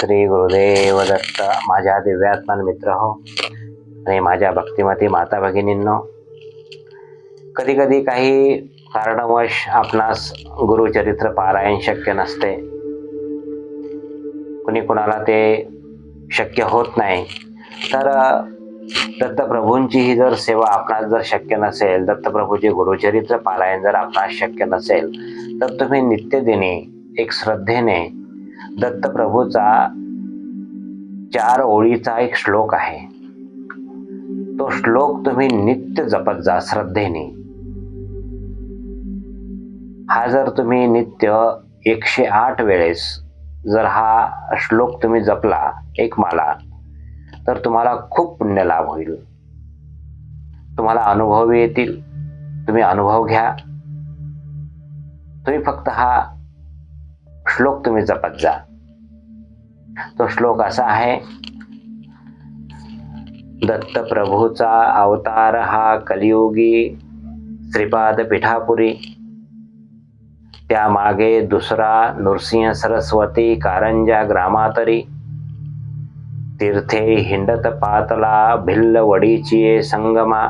श्री गुरुदेव दत्त माझ्या दिव्यात्मान मित्र हो आणि माझ्या भक्तिमती माता भगिनींनो. कधी कधी काही कारणवश आपणास गुरुचरित्र पारायण शक्य नसते. कुणी कुणाला ते शक्य होत नाही. तर दत्तप्रभूंची ही जर सेवा आपणास जर शक्य नसेल दत्तप्रभूचे गुरुचरित्र पारायण जर आपणास शक्य नसेल तर तुम्ही नित्यदिनी एक श्रद्धेने दत्तप्रभूचा चार ओळीचा एक श्लोक आहे. तो श्लोक तुम्ही नित्य जपत जा श्रद्धेने. हा जर तुम्ही नित्य एकशे आठ वेळेस जर हा श्लोक तुम्ही जपला एक माला तर तुम्हाला खूप पुण्य लाभ होईल. तुम्हाला अनुभव येतील तुम्ही अनुभव घ्या. तुम्ही फक्त हा श्लोक तुम्ही जपत जा. तो श्लोक असा आहे दत्तप्रभूचा अवतार हा कलियुगी श्रीपाद पिठापुरी त्यामागे दुसरा नृसिंह सरस्वती कारंजा ग्रामातरी. तीर्थे हिंडत पातला भिल्ल वडीची संगमा.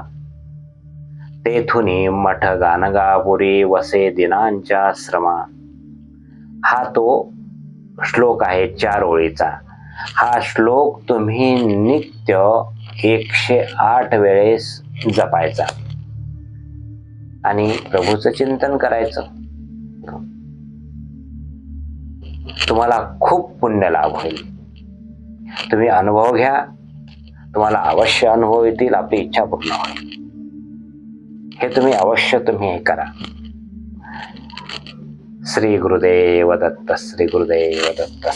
तेथुनी मठ गानगापुरी वसे दिनांच्या श्रमा हा तो श्लोक आहे चार ओळीचा हा श्लोक तुम्ही नित्य एकशे आठ वेळेस जपायचा. आणि प्रभूचं चिंतन करायचं. तुम्हाला खूप पुण्य लाभ होईल. तुम्ही अनुभव घ्या. तुम्हाला अवश्य अनुभव येतील. आपली इच्छा पूर्ण होईल. हे तुम्ही अवश्य तुम्ही हे करा. श्री गुरुदेव दत्त श्री गुरुदेव दत्त